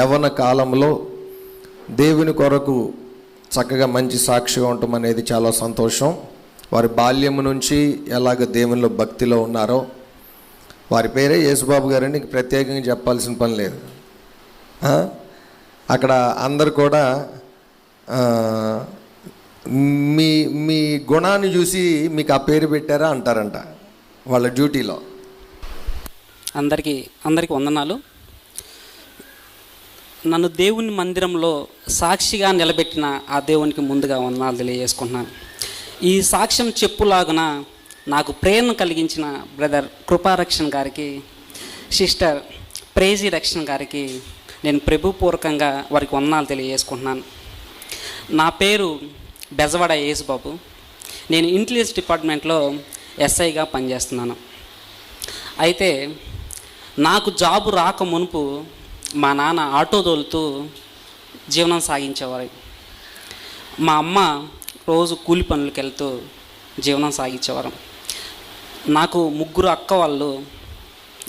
యవన కాలంలో దేవుని కొరకు చక్కగా మంచి సాక్షిగా ఉండటం అనేది చాలా సంతోషం. వారి బాల్యం నుంచి ఎలాగ దేవునిలో భక్తిలో ఉన్నారో వారి పేరే యేసుబాబు గారని నీకు ప్రత్యేకంగా చెప్పాల్సిన పని లేదు. అక్కడ అందరు కూడా మీ మీ గుణాన్ని చూసి మీకు ఆ పేరు పెట్టారా అంటారంట వాళ్ళ డ్యూటీలో. అందరికీ అందరికీ వందనాలు. నన్ను దేవుని మందిరంలో సాక్షిగా నిలబెట్టిన ఆ దేవునికి ముందుగా వందనాలు తెలియజేసుకుంటున్నాను. ఈ సాక్ష్యం చెప్పులాగున నాకు ప్రేరణ కలిగించిన బ్రదర్ కృపారక్షణ్ గారికి సిస్టర్ ప్రేజీ రక్షణ్ గారికి నేను ప్రభుపూర్వకంగా వారికి వందనాలు తెలియజేసుకుంటున్నాను. నా పేరు బెజవాడ యేసుబాబు. నేను ఇంటెలిజెన్స్ డిపార్ట్మెంట్లో ఎస్ఐగా పనిచేస్తున్నాను. అయితే నాకు జాబు రాక మునుపు మా నాన్న ఆటో తోలుతూ జీవనం సాగించేవారు. మా అమ్మ రోజు కూలి పనులకు వెళ్తూ జీవనం సాగించేవారు. నాకు ముగ్గురు అక్క వాళ్ళు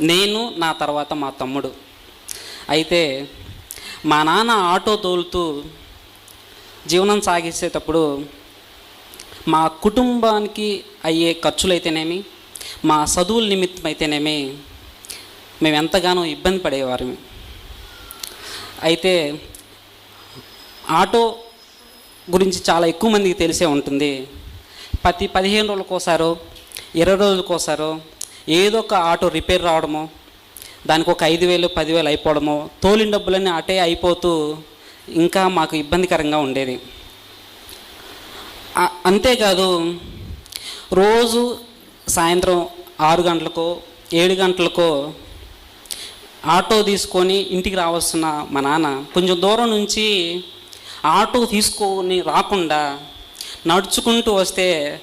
నేను నా తర్వాత మా తమ్ముడు. అయితే మా నాన్న ఆటో తోలుతూ జీవనం సాగించేటప్పుడు మా కుటుంబానికి అయ్యే ఖర్చులైతేనేమి మా చదువుల నిమిత్తం అయితేనేమి మేము ఎంతగానో ఇబ్బంది పడేవారు అయితే ఆటో గురించి చాలా ఎక్కువ మందికి తెలిసే ఉంటుంది. ప్రతి పదిహేను రోజులకోసారో ఇరవై రోజులకోసారో ఏదో ఒక ఆటో రిపేర్ రావడమో దానికి ఒక ఐదు వేలు పదివేలు అయిపోవడమో తోలిన డబ్బులన్నీ అటే అయిపోతూ ఇంకా మాకు ఇబ్బందికరంగా ఉండేది. అంతేకాదు రోజు సాయంత్రం ఆరు గంటలకో ఏడు గంటలకో ఆటో తీసుకొని ఇంటికి రావాల్సిన మా నాన్న కొంచెం దూరం నుంచి ఆటో తీసుకొని రాకుండా నడుచుకుంటూ వస్తే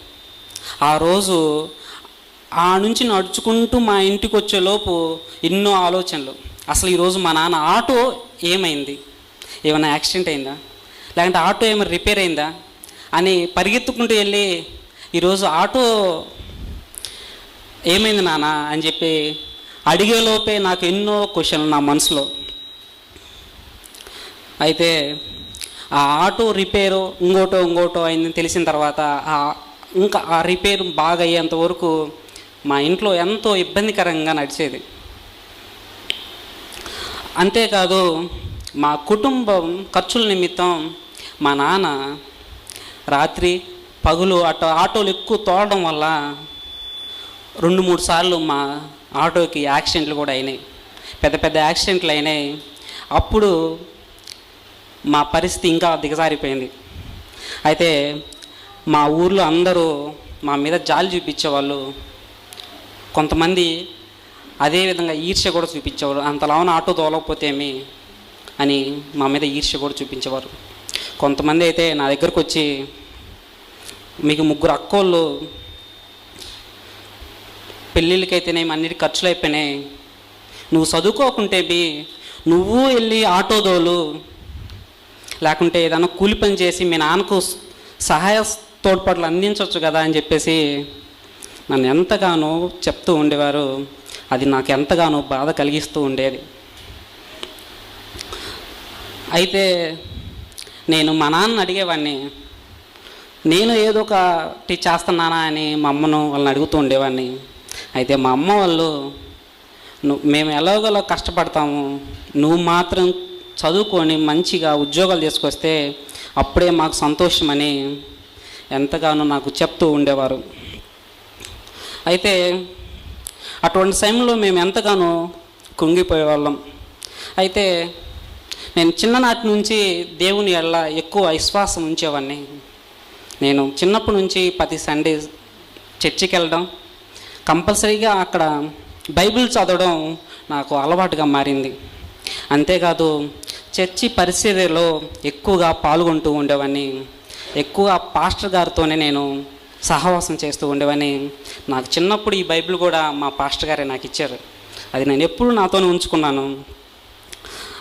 ఆ రోజు ఆ నుంచి నడుచుకుంటూ మా ఇంటికి వచ్చేలోపు ఎన్నో ఆలోచనలు. అసలు ఈరోజు మా నాన్న ఆటో ఏమైంది? ఏమైనా యాక్సిడెంట్ అయిందా? లేకుంటే ఆటో ఏమైనా రిపేర్ అయిందా? అని పరిగెత్తుకుంటూ వెళ్ళి ఈరోజు ఆటో ఏమైంది నాన్న అని చెప్పి అడిగేలోపే నాకు ఎన్నో క్వశ్చన్లు నా మనసులో. అయితే ఆ ఆటో రిపేరు ఇంకోటో ఇంకోటో అయిందని తెలిసిన తర్వాత ఆ ఇంకా ఆ రిపేర్ బాగా అయ్యేంత వరకు మా ఇంట్లో ఎంతో ఇబ్బందికరంగా నడిచేది. అంతేకాదు మా కుటుంబం ఖర్చుల నిమిత్తం మా నాన్న రాత్రి పగులు అటు ఆటోలు ఎక్కువ తోలడం వల్ల రెండు మూడు సార్లు మా ఆటోకి యాక్సిడెంట్లు కూడా అయినాయి. పెద్ద పెద్ద యాక్సిడెంట్లు అయినాయి. అప్పుడు మా పరిస్థితి ఇంకా దిగజారిపోయింది. అయితే మా ఊర్లో అందరూ మా మీద జాలి చూపించేవాళ్ళు. కొంతమంది అదేవిధంగా ఈర్ష్య కూడా చూపించేవారు. అంతలావున ఆటో తోలకపోతేమి అని మా మీద ఈర్ష్య కూడా చూపించేవారు. కొంతమంది అయితే నా దగ్గరకు వచ్చి మీకు ముగ్గురు అక్కోళ్ళు పెళ్ళిళ్ళకైతేనేమి అన్నిటి ఖర్చులు అయిపోయినాయి నువ్వు చదువుకోకుంటే బి నువ్వు వెళ్ళి ఆటోదోలు లేకుంటే ఏదైనా కూలి పని చేసి మీ నాన్నకు సహాయ తోడ్పాట్లు అందించవచ్చు కదా అని చెప్పేసి నన్ను ఎంతగానో చెప్తూ ఉండేవారు. అది నాకు ఎంతగానో బాధ కలిగిస్తూ ఉండేది. అయితే నేను మా నాన్న అడిగేవాడిని నేను ఏదో ఒకటి చేస్తున్నానా? అని మా అమ్మను వాళ్ళని అడుగుతూ ఉండేవాడిని అయితే మా అమ్మ వాళ్ళు మేము ఎలాగోలా కష్టపడతాము. నువ్వు మాత్రం చదువుకొని మంచిగా ఉద్యోగాలు తీసుకొస్తే అప్పుడే మాకు సంతోషమని ఎంతగానో నాకు చెప్తూ ఉండేవారు. అయితే అటువంటి సమయంలో మేము ఎంతగానో కుంగిపోయేవాళ్ళం. అయితే నేను చిన్ననాటి నుంచి దేవుని ఎళ్ళ ఎక్కువ విశ్వాసం ఉంచేవాడిని. నేను చిన్నప్పటి నుంచి ప్రతి సండే చర్చికి వెళ్ళడం కంపల్సరీగా అక్కడ బైబిల్ చదవడం నాకు అలవాటుగా మారింది. అంతేకాదు చర్చి పరిస్థితిలో ఎక్కువగా పాల్గొంటూ ఉండేవాడిని ఎక్కువగా పాస్టర్ గారితోనే నేను సహవాసం చేస్తూ ఉండేవని నాకు చిన్నప్పుడు ఈ బైబిల్ కూడా మా పాస్టర్ గారే నాకు ఇచ్చారు. అది నేను ఎప్పుడు నాతోనే ఉంచుకున్నాను.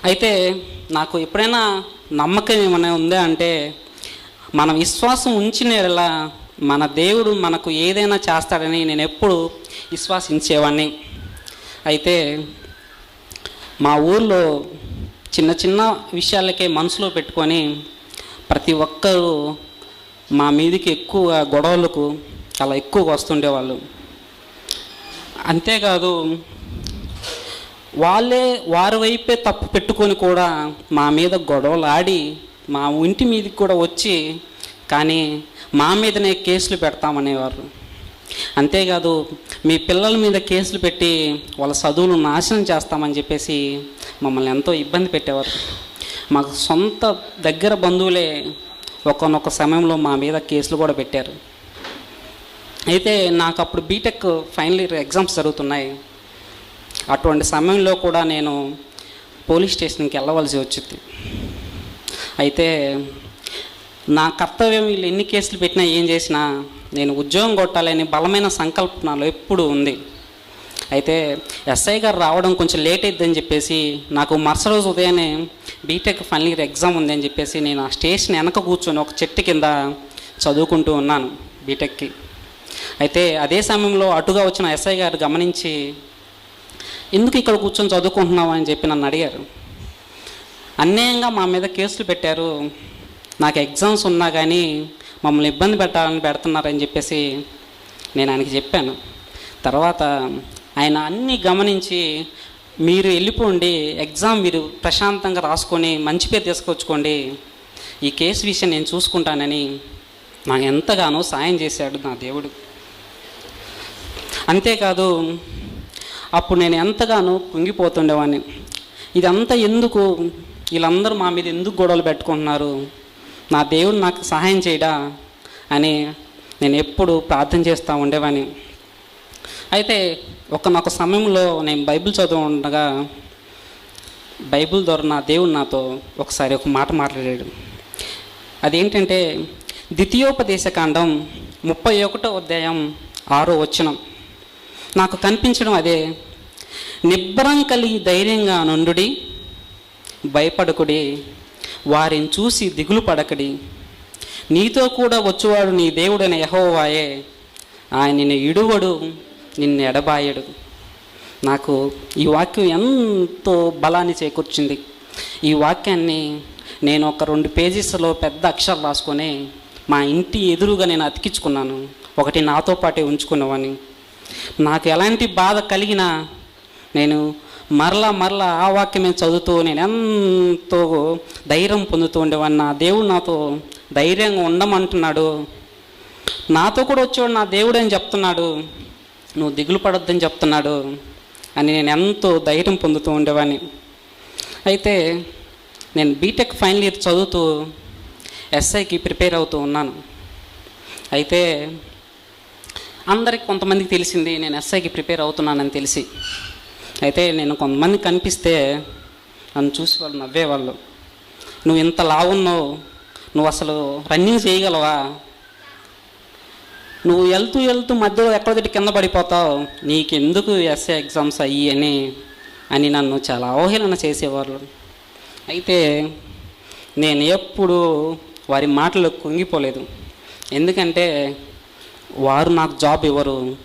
అయితే నాకు ఎప్పుడైనా నమ్మకం ఏమైనా ఉందా అంటే మనం విశ్వాసం ఉంచిన ఎలా మన దేవుడు మనకు ఏదైనా చేస్తాడని నేను ఎప్పుడు విశ్వాసించేవాడిని అయితే మా ఊర్లో చిన్న చిన్న విషయాలకే మనసులో పెట్టుకొని ప్రతి ఒక్కరూ మా మీదకి ఎక్కువ గొడవలకు చాలా ఎక్కువగా వస్తుండేవాళ్ళు. అంతేకాదు వాళ్ళే వారి వైపే తప్పు పెట్టుకొని కూడా మా మీద గొడవలు ఆడి మా ఇంటి మీదకి కూడా వచ్చి కానీ మా మీదనే కేసులు పెడతామనేవారు. అంతేకాదు మీ పిల్లల మీద కేసులు పెట్టి వాళ్ళ చదువులు నాశనం చేస్తామని చెప్పేసి మమ్మల్ని ఎంతో ఇబ్బంది పెట్టేవారు. మాకు సొంత దగ్గర బంధువులే ఒకనొక సమయంలో మా మీద కేసులు కూడా పెట్టారు. అయితే నాకు అప్పుడు బీటెక్ ఫైనల్ ఇయర్ ఎగ్జామ్స్ జరుగుతున్నాయి. అటువంటి సమయంలో కూడా నేను పోలీస్ స్టేషన్కి వెళ్ళవలసి వచ్చింది. అయితే నా కర్తవ్యం వీళ్ళు ఎన్ని కేసులు పెట్టినా ఏం చేసినా నేను ఉద్యోగం కొట్టాలని బలమైన సంకల్పనలో ఎప్పుడు ఉంది. అయితే ఎస్ఐ గారు రావడం కొంచెం లేట్ అయిద్దని చెప్పేసి నాకు మరుసటి రోజు ఉదయాన్నే బీటెక్ ఫైనల్ ఇయర్ ఎగ్జామ్ ఉంది అని చెప్పేసి నేను ఆ స్టేషన్ వెనక కూర్చొని ఒక చెట్టు కింద చదువుకుంటూ ఉన్నాను బీటెక్కి. అయితే అదే సమయంలో అటుగా వచ్చిన ఎస్ఐ గారు గమనించి ఎందుకు ఇక్కడ కూర్చొని చదువుకుంటున్నావు? అని చెప్పి నన్ను అడిగారు. అన్యాయంగా మా మీద కేసులు పెట్టారు. నాకు ఎగ్జామ్స్ ఉన్నా కానీ మమ్మల్ని ఇబ్బంది పెట్టాలని పెడుతున్నారని చెప్పేసి నేను ఆయనకి చెప్పాను. తర్వాత ఆయన అన్నీ గమనించి మీరు వెళ్ళిపోండి ఎగ్జామ్ మీరు ప్రశాంతంగా రాసుకొని మంచి పేరు తీసుకొచ్చుకోండి ఈ కేసు విషయం నేను చూసుకుంటానని నాకు ఎంతగానో సాయం చేశాడు నా దేవుడు. అంతేకాదు అప్పుడు నేను ఎంతగానో కుంగిపోతుండేవాడిని. ఇదంతా ఎందుకు? వీళ్ళందరూ మా మీద ఎందుకు గొడవలు పెట్టుకుంటున్నారు? నా దేవుడు నాకు సహాయం చేయడా అని నేను ఎప్పుడు ప్రార్థన చేస్తూ ఉండేవాని అయితే ఒకనొక సమయంలో నేను బైబిల్ చదువు ఉండగా బైబిల్ ద్వారా నా దేవుడు నాతో ఒకసారి ఒక మాట మాట్లాడాడు. అదేంటంటే ద్వితీయోపదేశ కాండం ముప్పై ఒకటో అధ్యాయం ఆరో వచనం. నాకు కనిపించడం అదే నిబ్బరం కలిగి ధైర్యంగా నుండుడి భయపడకుడి వారిని చూసి దిగులు పడకడి. నీతో కూడా వచ్చేవాడు నీ దేవుడైన యహోవాయే. ఆయన నిన్ను ఇడువడు నిన్ను ఎడబాయడు. నాకు ఈ వాక్యం ఎంతో బలాన్ని చేకూర్చింది. ఈ వాక్యాన్ని నేను ఒక రెండు పేజీస్లో పెద్ద అక్షరాలు రాసుకొని మా ఇంటి ఎదురుగా నేను అతికించుకున్నాను. ఒకటి నాతో పాటే ఉంచుకునేవాడిని నాకు ఎలాంటి బాధ కలిగినా నేను మరలా మరలా ఆ వాక్యమే చదువుతూ నేను ఎంతో ధైర్యం పొందుతూ ఉండేవాడిని. నా దేవుడు నాతో ధైర్యంగా ఉండమంటున్నాడు. నాతో కూడా వచ్చేవాడు నా దేవుడు అని చెప్తున్నాడు. నువ్వు దిగులు పడొద్దని చెప్తున్నాడు అని నేను ఎంతో ధైర్యం పొందుతూ ఉండేవాడిని. అయితే నేను బీటెక్ ఫైనల్ ఇయర్ చదువుతూ ఎస్ఐకి ప్రిపేర్ అవుతూ ఉన్నాను. అయితే అందరికి కొంతమందికి తెలిసింది నేను ఎస్ఐకి ప్రిపేర్ అవుతున్నానని తెలిసి. అయితే నేను కొంతమంది కనిపిస్తే నన్ను చూసి వాళ్ళు నవ్వేవాళ్ళు. నువ్వు ఇంత లావున్నావు నువ్వు అసలు రన్నింగ్ చేయగలవా? నువ్వు వెళ్తూ వెళ్తూ మధ్యలో ఎక్కడొకటి కింద పడిపోతావు. నీకెందుకు ఎస్ఏ ఎగ్జామ్స్ అయ్యి అని అని నన్ను చాలా అవహేళన చేసేవాళ్ళు. అయితే నేను ఎప్పుడు వారి మాటలు కుంగిపోలేదు. ఎందుకంటే వారు నాకు జాబ్ ఇవ్వరు.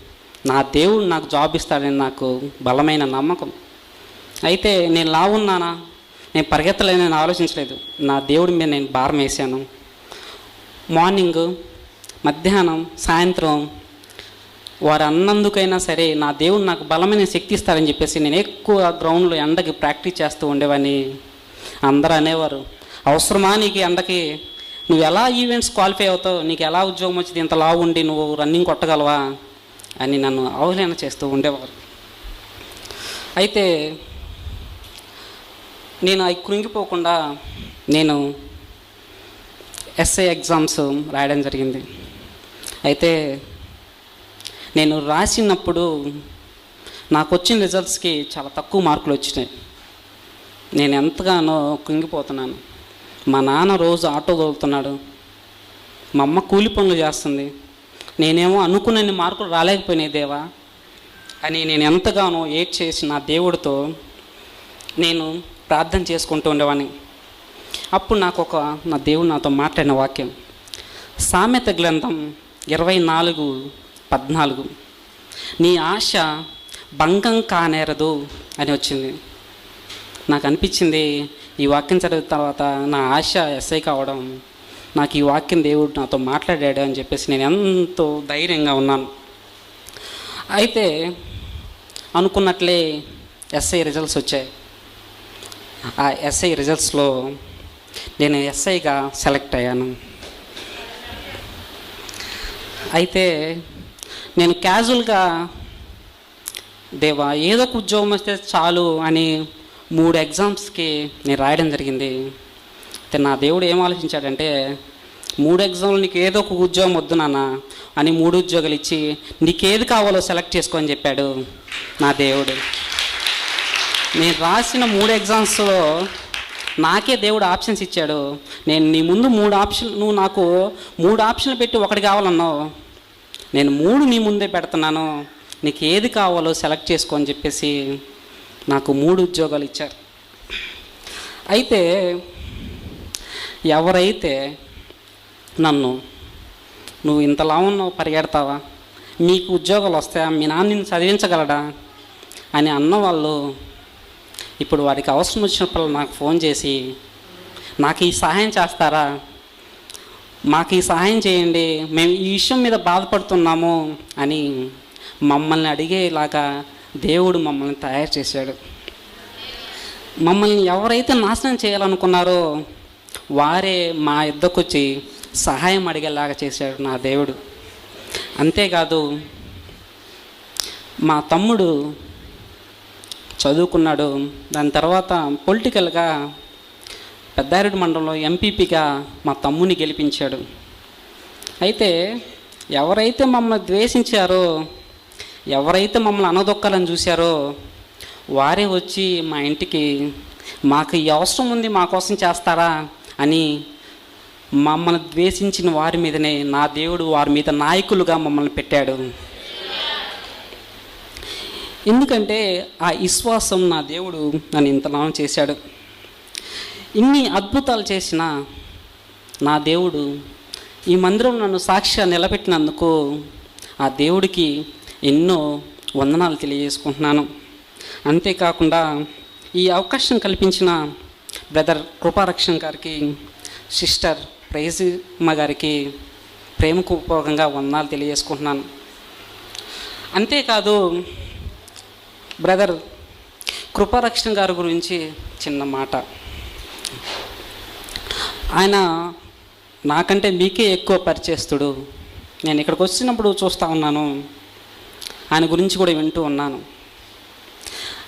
నా దేవుడు నాకు జాబ్ ఇస్తాడని నాకు బలమైన నమ్మకం. అయితే నేను లావున్నానా నేను పరిగెత్తలేనని ఆలోచించలేదు. నా దేవుడి మీద నేను భారం వేసాను మార్నింగ్ మధ్యాహ్నం సాయంత్రం వారు అన్నందుకైనా సరే నా దేవుడు నాకు బలమైన శక్తి ఇస్తారని చెప్పేసి నేను ఎక్కువ గ్రౌండ్లో ఎండకి ప్రాక్టీస్ చేస్తూ ఉండేవాడిని. అందరూ అనేవారు అవసరమా నీకు ఎండకి? నువ్వు ఎలా ఈవెంట్స్ క్వాలిఫై అవుతావు? నీకు ఎలా ఉద్యోగం వచ్చింది? ఇంత లావు ఉండి నువ్వు రన్నింగ్ కొట్టగలవా? అని నన్ను అవహేళన చేస్తూ ఉండేవారు. అయితే నేను అవి కృంగిపోకుండా నేను ఎస్ఏ ఎగ్జామ్స్ రాయడం జరిగింది. అయితే నేను రాసినప్పుడు నాకు వచ్చిన రిజల్ట్స్కి చాలా తక్కువ మార్కులు వచ్చినాయి. నేను ఎంతగానో కుంగిపోతున్నాను. మా నాన్న రోజు ఆటో తోలుతున్నాడు. మా అమ్మ కూలి పనులు చేస్తుంది. నేనేమో అనుకున్నన్ని మార్కులు రాలేకపోయినాయి దేవా. అని నేను ఎంతగానో ఏడ్ చేసి నా దేవుడితో నేను ప్రార్థన చేసుకుంటూ ఉండేవాడిని అప్పుడు నాకు ఒక నా దేవుడు నాతో మాట్లాడిన వాక్యం. సామెత గ్రంథం ఇరవై నాలుగు పద్నాలుగు. నీ ఆశ భంగం కానేరదు అని వచ్చింది. నాకు అనిపించింది ఈ వాక్యం చదివిన తర్వాత నా ఆశ ఎస్ఐ కావడం నాకు ఈ వాక్యం దేవుడు నాతో మాట్లాడాడు అని చెప్పేసి నేను ఎంతో ధైర్యంగా ఉన్నాను. అయితే అనుకున్నట్లే ఎస్ఐ రిజల్ట్స్ వచ్చాయి. ఆ ఎస్ఐ రిజల్ట్స్లో నేను ఎస్ఐగా సెలెక్ట్ అయ్యాను. అయితే నేను క్యాజువల్గా దేవా ఏదో ఒక ఉద్యోగం వస్తే చాలు అని మూడు ఎగ్జామ్స్కి నేను రాయడం జరిగింది. నా దేవుడు ఏం ఆలోచించాడంటే మూడు ఎగ్జామ్లు నీకు ఏదో ఒక ఉద్యోగం వద్దు నాన్న అని మూడు ఉద్యోగాలు ఇచ్చి నీకేది కావాలో సెలెక్ట్ చేసుకో అని చెప్పాడు నా దేవుడు. నేను రాసిన మూడు ఎగ్జామ్స్లో నాకే దేవుడు ఆప్షన్స్ ఇచ్చాడు. నేను నీ ముందు మూడు ఆప్షన్ నువ్వు నాకు మూడు ఆప్షన్లు పెట్టి ఒకటి కావాలన్నావు. నేను మూడు నీ ముందే పెడుతున్నాను. నీకు ఏది కావాలో సెలెక్ట్ చేసుకో అని చెప్పేసి నాకు మూడు ఉద్యోగాలు ఇచ్చారు. అయితే ఎవరైతే నన్ను నువ్వు ఇంతలా ఉన్నావు పరిగెడతావా? మీకు ఉద్యోగాలు వస్తాయా? మీ నాన్న నిన్ను చదివించగలడా? అని అన్నవాళ్ళు ఇప్పుడు వారికి అవసరం వచ్చినప్పుడు నాకు ఫోన్ చేసి నాకు ఈ సహాయం చేస్తారా? మాకు ఈ సహాయం చేయండి. మేము ఈ విషయం మీద బాధపడుతున్నాము అని మమ్మల్ని అడిగేలాగా దేవుడు మమ్మల్ని తయారు చేశాడు. మమ్మల్ని ఎవరైతే నాశనం చేయాలనుకున్నారో వారే మా ఇద్దకు వచ్చి సహాయం అడిగేలాగా చేశాడు నా దేవుడు. అంతేకాదు మా తమ్ముడు చదువుకున్నాడు. దాని తర్వాత పొలిటికల్గా పెద్దారెడ్డి మండలంలో ఎంపీపీగా మా తమ్ముని గెలిపించాడు. అయితే ఎవరైతే మమ్మల్ని ద్వేషించారో ఎవరైతే మమ్మల్ని అనదొక్కాలని చూశారో వారే వచ్చి మా ఇంటికి మాకు ఈ అవసరం ఉంది మా కోసం చేస్తారా అని మమ్మల్ని ద్వేషించిన వారి మీదనే నా దేవుడు వారి మీద నాయకులుగా మమ్మల్ని పెట్టాడు. ఎందుకంటే ఆ విశ్వాసం నా దేవుడు నన్ను ఇంతలా చేశాడు. ఇన్ని అద్భుతాలు చేసిన నా దేవుడు ఈ మందిరం నన్ను సాక్షిగా నిలబెట్టినందుకు ఆ దేవుడికి ఎన్నో వందనాలు తెలియజేసుకుంటున్నాను. అంతేకాకుండా ఈ అవకాశం కల్పించిన బ్రదర్ కృపారక్షణ్ గారికి సిస్టర్ ప్రైజమ్మ గారికి ప్రేమకు ప్రేమపూర్వకంగా వందనాలు తెలియజేసుకుంటున్నాను. అంతేకాదు బ్రదర్ కృపారక్షణ్ గారి గురించి చిన్న మాట. ఆయన నాకంటే మీకే ఎక్కువ పరిచేస్తుడు నేను ఇక్కడికి వచ్చినప్పుడు చూస్తూ ఉన్నాను. ఆయన గురించి కూడా వింటూ ఉన్నాను.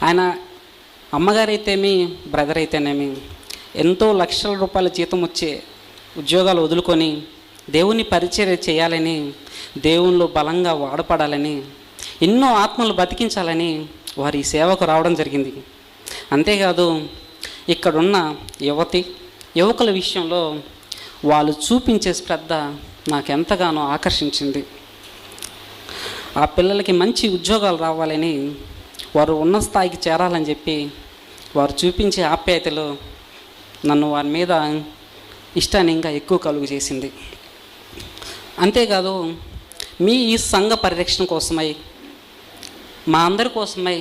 ఆయన అమ్మగారు అయితేమి బ్రదర్ అయితేనేమి ఎంతో లక్షల రూపాయల జీతం వచ్చే ఉద్యోగాలు వదులుకొని దేవుని పరిచర్య చేయాలని దేవుళ్ళు బలంగా వాడపడాలని ఎన్నో ఆత్మలు బతికించాలని వారి సేవకు రావడం జరిగింది. అంతేకాదు ఇక్కడున్న యువతి యువకుల విషయంలో వాళ్ళు చూపించే శ్రద్ధ నాకు ఎంతగానో ఆకర్షించింది. ఆ పిల్లలకి మంచి ఉద్యోగాలు రావాలని వారు ఉన్న స్థాయికి చేరాలని చెప్పి వారు చూపించే ఆప్యాయతలు నన్ను వారి మీద ఇష్టాన్ని ఇంకా ఎక్కువ కలుగు చేసింది. అంతేకాదు మీ ఈ సంఘ పరిరక్షణ కోసమై మా అందరి కోసమై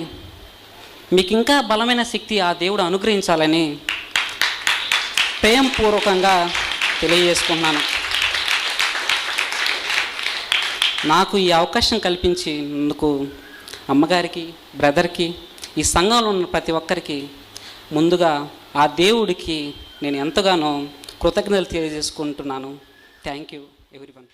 మీకు ఇంకా బలమైన శక్తి ఆ దేవుడు అనుగ్రహించాలని ప్రేమపూర్వకంగా తెలియజేసుకున్నాను నాకు ఈ అవకాశం కల్పించినందుకు అమ్మగారికి బ్రదర్కి ఈ సంఘంలో ఉన్న ప్రతి ఒక్కరికి ముందుగా ఆ దేవుడికి నేను ఎంతగానో కృతజ్ఞతలు తెలియజేసుకుంటున్నాను. Thank you everyone